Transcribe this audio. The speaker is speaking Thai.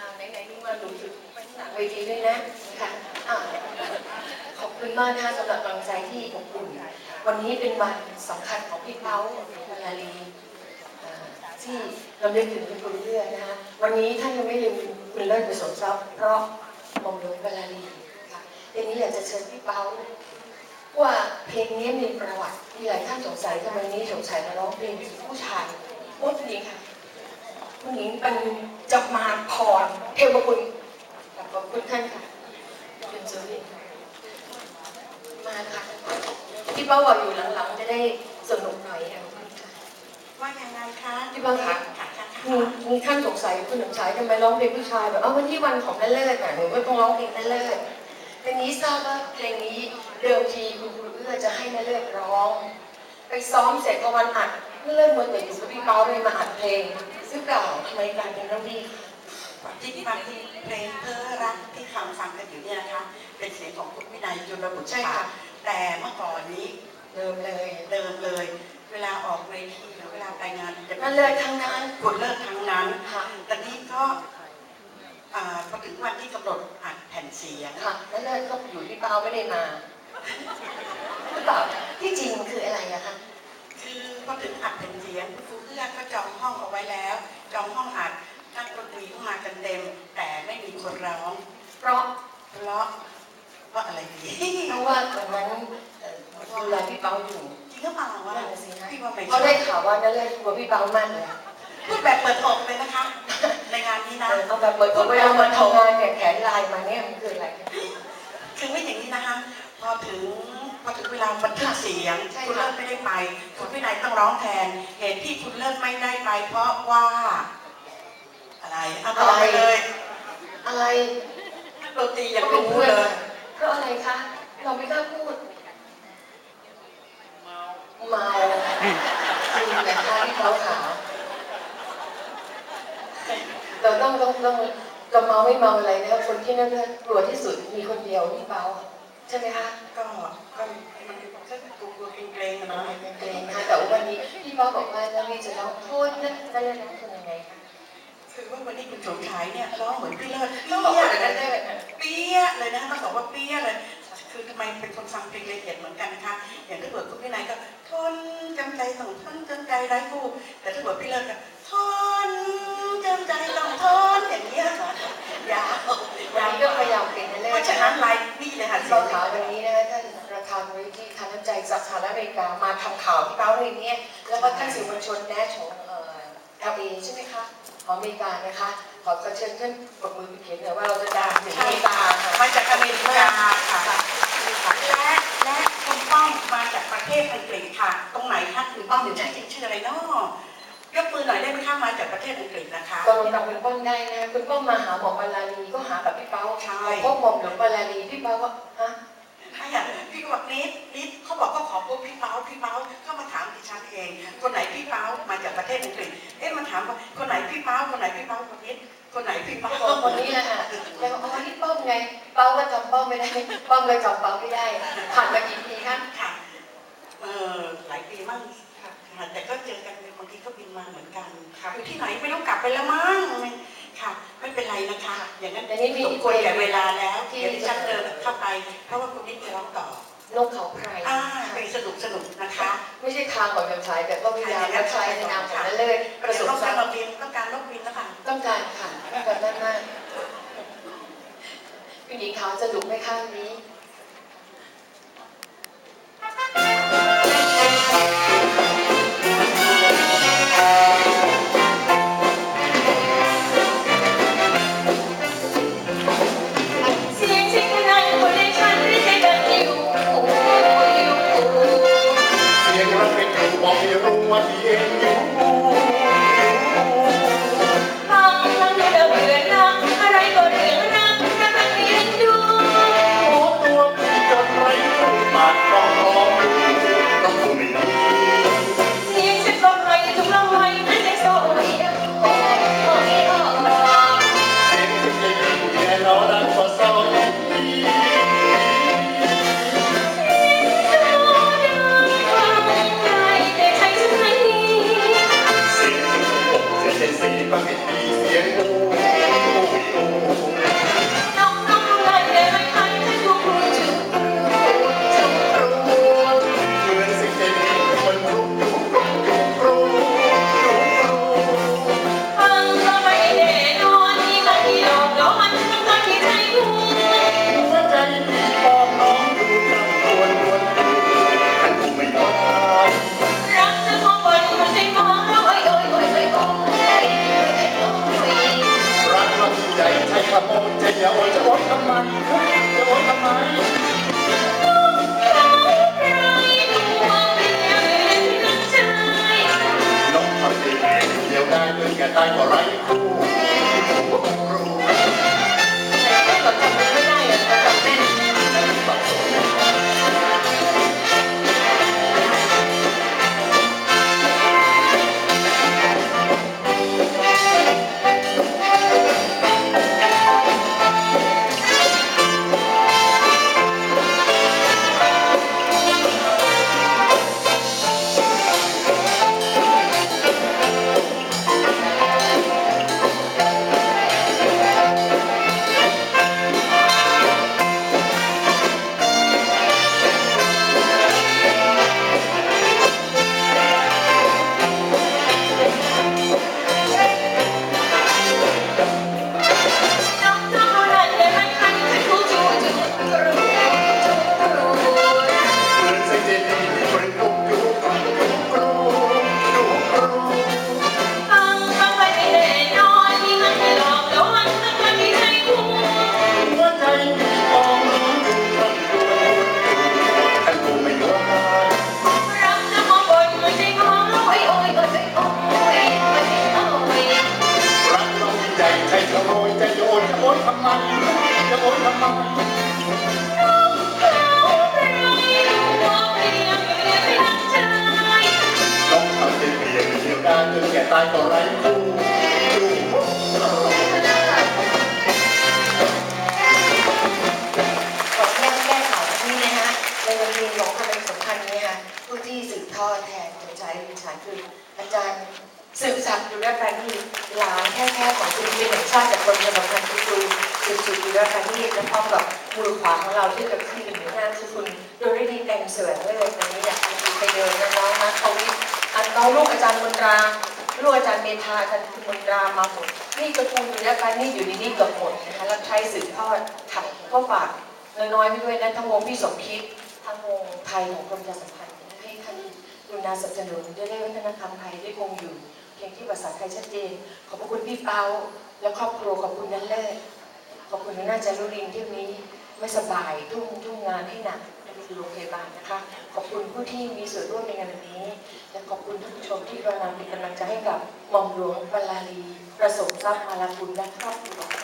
อ่าไหนๆนี่มาดูถึงหลังเวทีด้วยนะค่ะอ่าขอบคุณมากนะคะสำหรับกำลังใจที่อบอุ่นวันนี้เป็นวันสำคัญของพี่เป้ามาลาลีอ่าที่เราเรียกถึงคุณเรื่อยนะคะวันนี้ท่านยังไม่ลืมคุณเลิศประสมทรัพย์เพราะหมอมหลวงมาลาลีค่ะทีนี้อยากจะเชิญพี่เป้าว่าเพลงนี้มีประวัติมีหลายท่านสงสัยทำไมนี้สงสัยมาร้องเพลงผู้ชายอ้ผู้หญิงค่ะ ผู้หญิงเป็นจะมาพรเทวคุณขอบคุณท่านค่ะเป็นสุรินทร์มาค่ะพี่เป้าบอกอยู่หลังๆ จะได้สนุกหน่อยค่ะว่ายังไงคะพี่เป้าค่ะค่ะค่ะมีมีท่านสงสัยคุณสงสัยทำไมร้องเพลงผู้ชายแบบเอ้าวันที่วันของนั่นเลิศอะหนูก็ต้องร้องเพลงนั่นเลิศทีนี้ทราบว่าเพลงนี้เดิมทีคุณครูเอื้อจะให้นั่นเลิศร้อง ไปซ้อมเสร็จพอวันอัดนั่นเลิศมัวแต่อยู่กับพี่เปาเลยมาอัดเพลง ซึ่งเปล่าทำไมกลารเป็นน้องดีคะที่ฟังที่เพลงเพื่อรักที่ฟังฟังกันอยู่เนี่ยนะคะเป็นเสียงของคุณวินัยจุลบุตรใช่ค่ะแต่เมื่อก่อนนี้เดิมเลยเดิมเลย เวลาออกเวทีหรือเวลาไปงานจะนั่นเลิศทั้งนั้นคนเลิกทั้งนั้นค่ะแต่นี้ก็อ่าพอถึงวันที่กำหนดอัดแผ่นเสียงค่ะนั่นเลิศก็อยู่ที่เปาไม่ได้มาหรือเปล่าที่จริงคืออะไรอะคะ คือพอถึงอัดแผ่นเสียงครูเอื้อก็จองห้องเอาไว้แล้ว จองห้องอัดนักดนตรีเข้ามากันเต็ม แต่ไม่มีคนร้อง เพราะเพราะเพราะอะไรดีเพราะว่าตอนนั้นเอ่อดูแลพี่เปาอยู่จริงหรือเปล่าว่านั่นน่ะสิคะพี่ว่าไม่เขาได้ข่าวว่านั่นเลิศกลัวพี่เปามากเลยพูดแบบเปิดอกเลยนะคะ ในงานนี้เอนะอเอาแบบเปิดตัวเวลามาทำงานเนี่ยแขนลายมาเนี่ยมันคืออะไรคะคือไม่อย่างนี้นะคะ พอถึง พอถึงเวลาบันทึกเสียง ใช่คุณค่ะเลิศไม่ได้ไป คุณวินัยต้องร้องแทน เหตุที่คุณเลิศไม่ได้ไป เพราะว่า อะไรเอาต่อไปเลยอะไรนักดนตรียังก็เป็นรู้เพื่อนเลย เพราะอะไรคะ เราไม่กล้าพูด เมาจริงนะคะที่เขาขาเราต้องต้องต้องจะเมาไม่เมาอะไรนะคะคนที่นั่นเนี่ยกลัวที่สุดมีคนเดียวที่เมาใช่ไหมคะ ก็ก็มันก็กลัวๆเกรงๆอะเนาะเป็นเกรงนะคะแต่ว่าวันนี้พี่เป้าบอกว่าจะมีจะร้องโทษนั่นนั่นนั่นนั่นคนยังไงคะคือว่าวันนี้คุณโฉมฉายเนี่ยร้องเหมือนพี่เลิศต้องบอกเปี้ยว่าเลนั่ยนนะนั่นนั่นเปี้ยเลยนะต้องบอกว่าเปี้ยเลย คือทำไมเป็นคนฟังเพลงละเอียดเหมือนกันนะคะ อย่างถ้าเกิดคุณพี่นายก็ทนจำใจต้องทนจำใจไร้คู่ แต่ถ้าเกิดพี่เลิศก็ทนจำใจต้องทนอย่างเงี้ยค่ะยาววันนี้ก็พยายามเป็นนั่นเลยเพราะฉะนั้นไลน์นี่ เลยค่ะพี่เป้าขาวันนี้นะคะท่านประธานมูลนิธิทานน้ำใจสหรัฐอเมริกามาทำข่าวที่เป้าในนี้แล้วก็ท่านสื่อมวลชนแนชของเอ่อ LA ใช่ไหมคะของอเมริกานะคะ ขอเชิญท่านปรบมือเป็นเขียนหน่อยว่าเราจะดังถึงอเมริค่ะกาค่ะ มาจากอเมริกาค่ะ และและคุณป้อมมาจากประเทศอังกฤษค่ะ ตรงไหนคะคุณป้อมหรือชื่อจริงชื่ออะไรเนาะ ยกมือหน่อยได้ไหมคะมาจากประเทศอังกฤษนะคะ ตอนนี้เราคุณป้อมได้นะ คุณป้อมมาหาหมอปาลาลีก็หากับพี่เป้าใช่พบหมอมหลวงปาลาลีพี่เป้าก็ฮะถ้าอย่างพี่ก็บอกนิดนิดเขาบอกก็ขอพบพี่เป้าพี่เป้าเข้ามาถามดิฉันเอง คนไหนพี่เป้ามาจากประเทศอังกฤษ เอ๊ะมาถามว่าคนไหนพี่เป้าคนไหนพี่เป้าคนนิดคนไหนพี่เป้าคนคนนี้แหละค่ะแล้วก็อ๋อนี่ป้อมไง เป้าก็จำป้อมไม่ได้ป้อมเลยจำเป้าไม่ได้ผ่านมากี่ปีคะค่ะเออหลายปีมั่ง มาเหมือนกันค่ะอยู่ที่ไหนไม่ต้องกลับไปแล้วมั้งค่ะ ไม่เป็นไรนะคะ อย่างนั้นแต่นี่มีสมอีกควรเพลแก่งเวลาแล้วเดี๋ยวดิฉันเดินเข้าไป เพราะว่าคุณนิดจะร้องต่อนกเขาไพรอ่าเพลงสนุกสนุกนะคะ ไม่ใช่ทางของยังใช้แต่ก็พยายามจะใช้ในนามของนั้นเลยประสเดี๋ยวบต้องทรัการพย์มาบินต้องการนกบินนะคะต้องการค่ะแบบนั้นมากพี่หญิงเขาสนุกไหมคะวัน ได้ดีเดียวได้เงินแกตายก็ไร้คู่ ไมจะโอนทำไมน้องทำเป็นเพียงเดียวได้จนแก่ตายก็ไร้คู่ดูขออนุญาตแก้ข่าวที่นะฮะในวันเรียนหลวงคำเป็นสำคัญนี้ค่ะผู้ที่สืบทอดแทนหัวใจวิชาคืออาจารย์สืบศักดิ์อยู่ด้านการที่หลานแท้ๆของคุณเป็นแห่งชาติจากคนสำคัญคือครู สุดอยู่ด้านการที่และพร้อมกับมือขวาของเราที่กับขึ้นอยู่หน้าคือคุณโดยดีแต่งเสวยเลยวันนี้อยากให้ไปเดินนะน้องนะเขาวิทย์อันน้องลูกอาจารย์มนตราลูกอาจารย์เมธาอาจารย์คุณมนตรามาหมดนี่กระทูอยู่ด้วยกันนี่อยู่ในนี่เกือบหมดนะคะแล้วใช้สืบทอดถักก็ฝากน้อยๆไปด้วยนะทั้งวงพี่สมคิดทั้งวงไทยของกรมประชาสัมพันธ์ให้ท่านกรุณาสนับสนุนได้ได้วัฒนธรรมไทยได้คงอยู่เพียงที่ภาษาไทยชัดเจน ขอบพระคุณพี่เปาและครอบครัวขอบคุณนั่นเลิศ ขอบคุณน่าจะรุรินที่วันนี้ไม่สบายทุ่มทุ่มงานให้หนักในโรงพยาบาลนะคะ ขอบคุณผู้ที่มีส่วนร่วมในงานนี้ และขอบคุณท่านผู้ชมที่กำลังเป็นกำลังใจให้กับหม่อมหลวงปลาลี ประสมทรัพย์มาลาคุณและครอบครัว